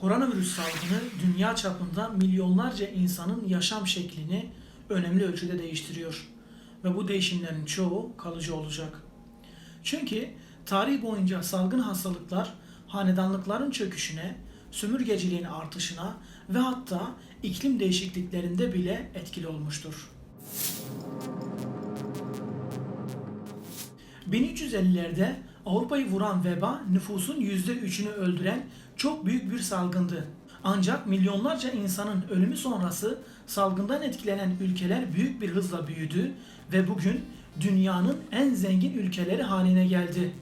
Koronavirüs salgını dünya çapında milyonlarca insanın yaşam şeklini önemli ölçüde değiştiriyor. Ve bu değişimlerin çoğu kalıcı olacak. Çünkü tarih boyunca salgın hastalıklar hanedanlıkların çöküşüne, sömürgeciliğin artışına ve hatta iklim değişikliklerinde bile etkili olmuştur. 1350'lerde Avrupa'yı vuran veba nüfusun %3'ünü öldüren çok büyük bir salgındı. Ancak milyonlarca insanın ölümü sonrası salgından etkilenen ülkeler büyük bir hızla büyüdü ve bugün dünyanın en zengin ülkeleri haline geldi.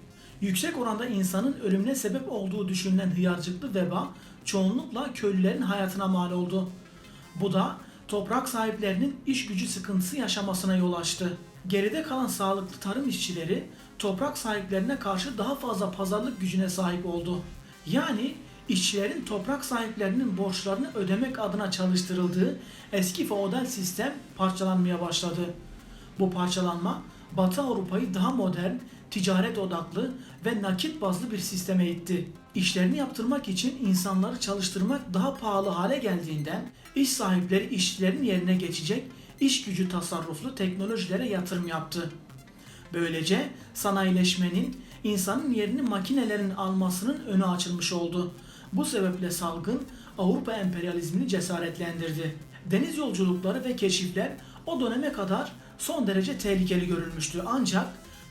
Yüksek oranda insanın ölümüne sebep olduğu düşünülen hıyarcıklı veba çoğunlukla köylülerin hayatına mal oldu. Bu da toprak sahiplerinin iş gücü sıkıntısı yaşamasına yol açtı. Geride kalan sağlıklı tarım işçileri toprak sahiplerine karşı daha fazla pazarlık gücüne sahip oldu. Yani işçilerin toprak sahiplerinin borçlarını ödemek adına çalıştırıldığı eski feodal sistem parçalanmaya başladı. Bu parçalanma Batı Avrupa'yı daha modern, ticaret odaklı ve nakit bazlı bir sisteme itti. İşlerini yaptırmak için insanları çalıştırmak daha pahalı hale geldiğinden iş sahipleri işçilerin yerine geçecek iş gücü tasarruflu teknolojilere yatırım yaptı. Böylece sanayileşmenin insanın yerini makinelerin almasının önü açılmış oldu. Bu sebeple salgın Avrupa emperyalizmini cesaretlendirdi. Deniz yolculukları ve keşifler o döneme kadar son derece tehlikeli görülmüştü. Ancak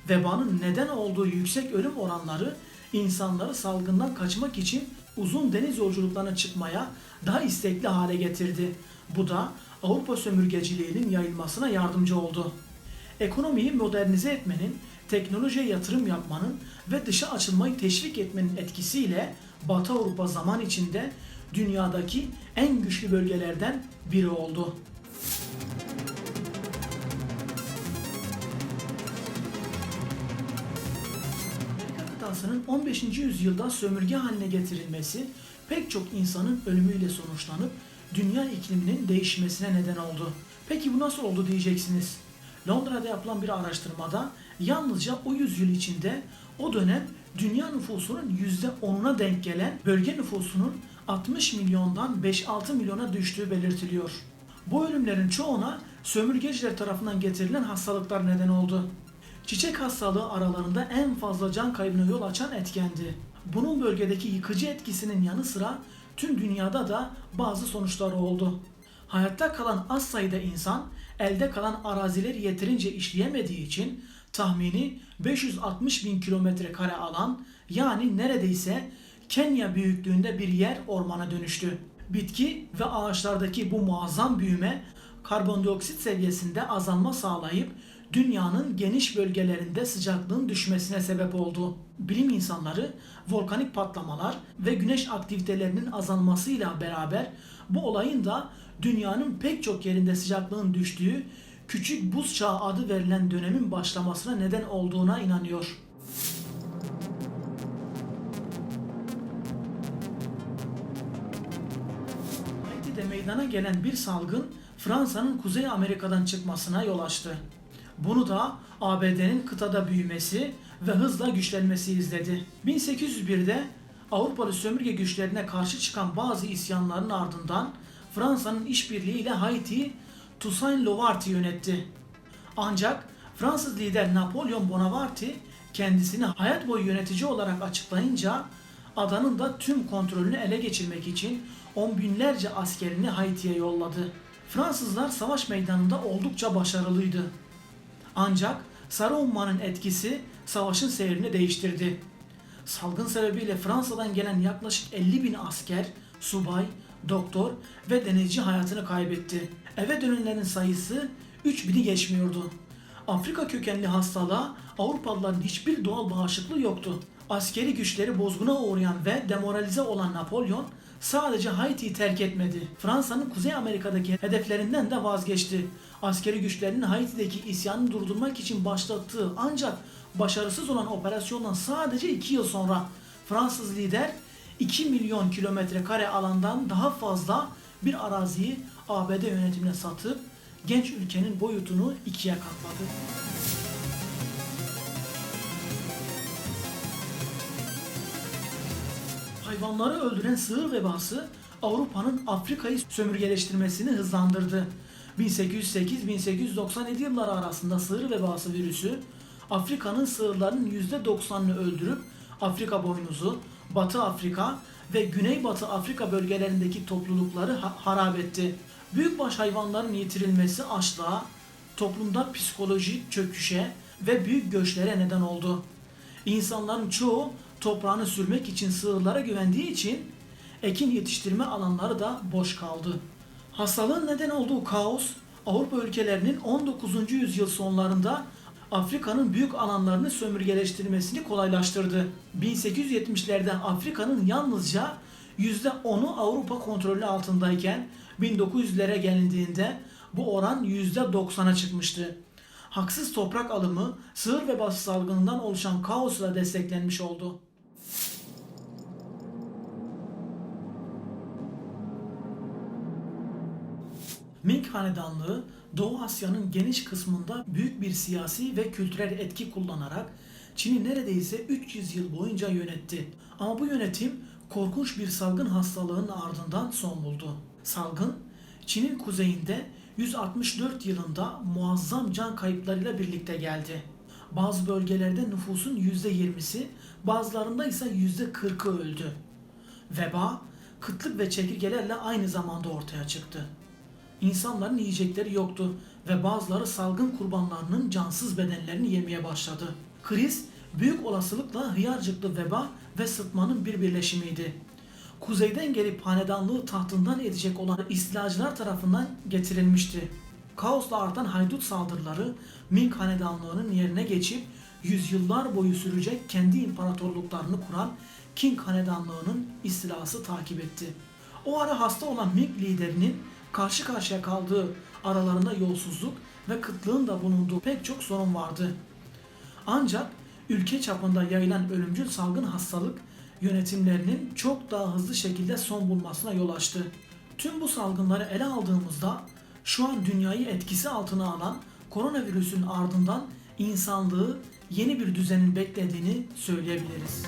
vebanın neden olduğu yüksek ölüm oranları insanları salgından kaçmak için uzun deniz yolculuklarına çıkmaya daha istekli hale getirdi. Bu da Avrupa sömürgeciliğinin yayılmasına yardımcı oldu. Ekonomiyi modernize etmenin, teknolojiye yatırım yapmanın ve dışa açılmayı teşvik etmenin etkisiyle Batı Avrupa zaman içinde dünyadaki en güçlü bölgelerden biri oldu. Amerika kıtasının 15. yüzyılda sömürge haline getirilmesi pek çok insanın ölümüyle sonuçlanıp dünya ikliminin değişmesine neden oldu. Peki bu nasıl oldu diyeceksiniz. Londra'da yapılan bir araştırmada yalnızca o yüzyıl içinde o dönem dünya nüfusunun %10'una denk gelen bölge nüfusunun 60 milyondan 5-6 milyona düştüğü belirtiliyor. Bu ölümlerin çoğuna sömürgeciler tarafından getirilen hastalıklar neden oldu. Çiçek hastalığı aralarında en fazla can kaybına yol açan etkendi. Bunun bölgedeki yıkıcı etkisinin yanı sıra tüm dünyada da bazı sonuçları oldu. Hayatta kalan az sayıda insan elde kalan arazileri yeterince işleyemediği için tahmini 560 bin kilometre kare alan yani neredeyse Kenya büyüklüğünde bir yer ormana dönüştü. Bitki ve ağaçlardaki bu muazzam büyüme karbondioksit seviyesinde azalma sağlayıp dünyanın geniş bölgelerinde sıcaklığın düşmesine sebep oldu. Bilim insanları volkanik patlamalar ve güneş aktivitelerinin azalmasıyla beraber bu olayın da dünyanın pek çok yerinde sıcaklığın düştüğü küçük buz çağı adı verilen dönemin başlamasına neden olduğuna inanıyor. Haiti'de meydana gelen bir salgın Fransa'nın Kuzey Amerika'dan çıkmasına yol açtı. Bunu da ABD'nin kıtada büyümesi ve hızla güçlenmesi izledi. 1801'de Avrupalı sömürge güçlerine karşı çıkan bazı isyanların ardından Fransa'nın işbirliğiyle Haiti'yi Toussaint Louverture yönetti. Ancak Fransız lider Napolyon Bonaparte kendisini hayat boyu yönetici olarak açıklayınca adanın da tüm kontrolünü ele geçirmek için on binlerce askerini Haiti'ye yolladı. Fransızlar savaş meydanında oldukça başarılıydı. Ancak Sarı etkisi savaşın seyrini değiştirdi. Salgın sebebiyle Fransa'dan gelen yaklaşık 50 bin asker, subay, doktor ve denizci hayatını kaybetti. Eve dönenlerin sayısı 3000'i geçmiyordu. Afrika kökenli hastalığa Avrupalıların hiçbir doğal bağışıklığı yoktu. Askeri güçleri bozguna uğrayan ve demoralize olan Napolyon sadece Haiti'yi terk etmedi. Fransa'nın Kuzey Amerika'daki hedeflerinden de vazgeçti. Askeri güçlerinin Haiti'deki isyanı durdurmak için başlattığı ancak başarısız olan operasyondan sadece 2 yıl sonra Fransız lider 2 milyon kilometre kare alandan daha fazla bir araziyi ABD yönetimine satıp genç ülkenin boyutunu ikiye katladı. Hayvanları öldüren sığır vebası Avrupa'nın Afrika'yı sömürgeleştirmesini hızlandırdı. 1808-1897 yılları arasında sığır vebası virüsü Afrika'nın sığırlarının %90'ını öldürüp Afrika boynuzu, Batı Afrika ve Güneybatı Afrika bölgelerindeki toplulukları ha- harap etti. Büyükbaş hayvanların yitirilmesi açlığa, toplumda psikolojik çöküşe ve büyük göçlere neden oldu. İnsanların çoğu toprağını sürmek için sığırlara güvendiği için ekin yetiştirme alanları da boş kaldı. Hastalığın neden olduğu kaos Avrupa ülkelerinin 19. yüzyıl sonlarında Afrika'nın büyük alanlarını sömürgeleştirmesini kolaylaştırdı. 1870'lerde Afrika'nın yalnızca %10'u Avrupa kontrolü altındayken 1900'lere gelindiğinde bu oran %90'a çıkmıştı. Haksız toprak alımı sığır ve bası salgınından oluşan kaosla desteklenmiş oldu. Ming Hanedanlığı Doğu Asya'nın geniş kısmında büyük bir siyasi ve kültürel etki kullanarak Çin'i neredeyse 300 yıl boyunca yönetti. Ama bu yönetim korkunç bir salgın hastalığın ardından son buldu. Salgın Çin'in kuzeyinde 164 yılında muazzam can kayıplarıyla birlikte geldi. Bazı bölgelerde nüfusun %20'si, bazılarında ise %40'ı öldü. Veba, kıtlık ve çekirgelerle aynı zamanda ortaya çıktı. İnsanların yiyecekleri yoktu ve bazıları salgın kurbanlarının cansız bedenlerini yemeye başladı. Kriz büyük olasılıkla hıyarcıklı veba ve sıtmanın bir birleşimiydi. Kuzeyden gelip hanedanlığı tahtından edecek olan istilacılar tarafından getirilmişti. Kaosla artan haydut saldırıları Ming hanedanlığının yerine geçip yüzyıllar boyu sürecek kendi imparatorluklarını kuran Qing hanedanlığının istilası takip etti. O ara hasta olan Ming liderinin karşı karşıya kaldığı aralarında yolsuzluk ve kıtlığın da bulunduğu pek çok sorun vardı. Ancak ülke çapında yayılan ölümcül salgın hastalık yönetimlerinin çok daha hızlı şekilde son bulmasına yol açtı. Tüm bu salgınları ele aldığımızda şu an dünyayı etkisi altına alan koronavirüsün ardından insanlığı yeni bir düzenin beklediğini söyleyebiliriz.